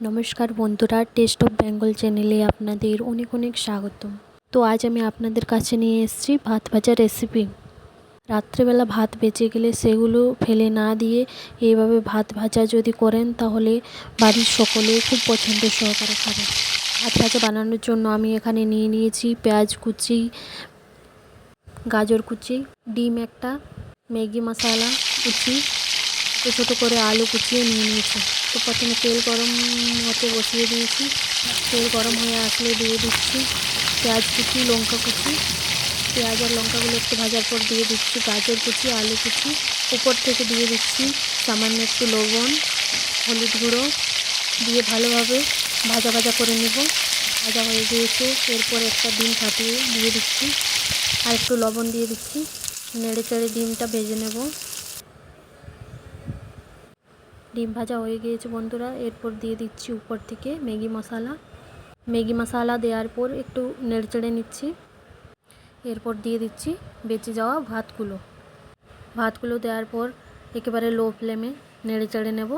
নমস্কার বন্ধুরা test of Bengal চ্যানেলে আপনাদের অনেক অনেক স্বাগতম। তো আজ আমি আপনাদের কাছে নিয়ে এসেছি ভাত ভাজা রেসিপি রাত্রেবেলা ভাত বেঁচে গেলে সেগুলো ফেলে না দিয়ে এইভাবে ভাত ভাজা যদি করেন, তাহলে বাড়ির সকলে খুব পছন্দ সহকারে খাবে। ভাত ভাজা বানানোর জন্য আমি এখানে নিয়ে নিয়েছি পেঁয়াজ কুচি, গাজর কুচি, ডিম একটা, ম্যাগি মশলা কুচি ছোটো ছোটো করে আলু কুচিয়ে নিয়ে নিয়েছি। তো প্রথমে তেল গরম হতে বসিয়ে দিয়েছি। তেল গরম হয়ে আসলে দিয়ে দিচ্ছি পেঁয়াজ কুচি, লঙ্কা কুচি। পেঁয়াজ আর লঙ্কাগুলো একটু ভাজার পর দিয়ে দিচ্ছি গাজর কুচি, আলু কুচি। উপর থেকে দিয়ে দিচ্ছি সামান্য একটু লবণ, হলুদ গুঁড়ো। দিয়ে ভালোভাবে ভাজা ভাজা করে নেব। ভাজা হয়ে গিয়েছে। এরপর একটা ডিম ফাটিয়ে দিয়ে দিচ্ছি। আর একটু লবণ দিয়ে দিচ্ছি। নেড়ে চেড়ে ডিমটা ভেজে নেব। ডিম ভাজা হয়ে গিয়েছে বন্ধুরা। এরপর দিয়ে দিচ্ছি উপর থেকে ম্যাগি মশালা। ম্যাগি মশালা দেওয়ার পর একটু নেড়েচেড়ে নিচ্ছি। এরপর দিয়ে দিচ্ছি বেঁচে যাওয়া ভাতগুলো। ভাতগুলো দেওয়ার পর একেবারে লো ফ্লেমে নেড়ে চেড়ে নেব।